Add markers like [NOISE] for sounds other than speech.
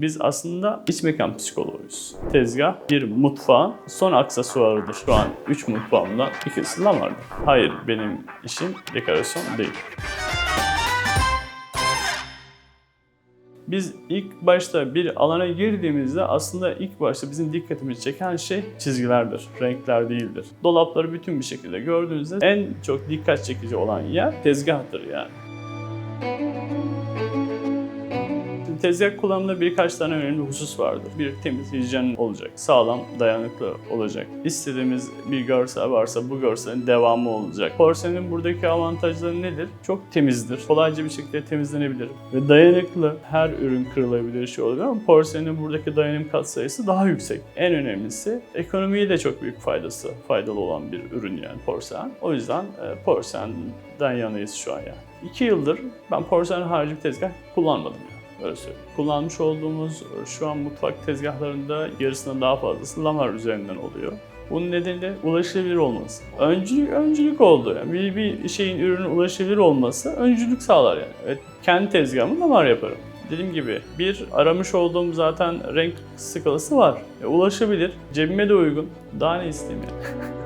Biz aslında iç mekan psikoloğuyuz. Tezgah bir mutfağın son aksesuarıdır. Şu an 3 mutfağımdan ikisi vardı. Hayır benim işim dekorasyon değil. Biz ilk başta bir alana girdiğimizde aslında ilk başta bizim dikkatimizi çeken şey çizgilerdir, renkler değildir. Dolapları bütün bir şekilde gördüğünüzde en çok dikkat çekici olan yer tezgahtır yani. Tezgah kullanımında birkaç tane önemli husus vardır. Bir temiz hijyen olacak, sağlam, dayanıklı olacak. İstediğimiz bir görsel varsa bu görselin devamı olacak. Porselenin buradaki avantajları nedir? Çok temizdir, kolayca bir şekilde temizlenebilir ve dayanıklı. Her ürün kırılabilir şey olabilir ama porselenin buradaki dayanım katsayısı daha yüksek. En önemlisi ekonomiye de çok büyük faydası, faydalı olan bir ürün yani porselen. O yüzden e, porselenden yanayız şu an yani. İki yıldır ben porselen harici tezgah kullanmadım yani. Öyle söyleyeyim. Kullanmış olduğumuz şu an mutfak tezgahlarında yarısından daha fazlası lamar üzerinden oluyor. Bunun nedeni de ulaşılabilir olması. Öncülük, öncülük oldu. Yani bir, bir şeyin ürünün ulaşılabilir olması öncülük sağlar yani. Evet, kendi tezgahımı lamar yaparım. Dediğim gibi bir aramış olduğum zaten renk skalası var. E, ulaşabilir, cebime de uygun. Daha ne isteyeyim yani. [LAUGHS]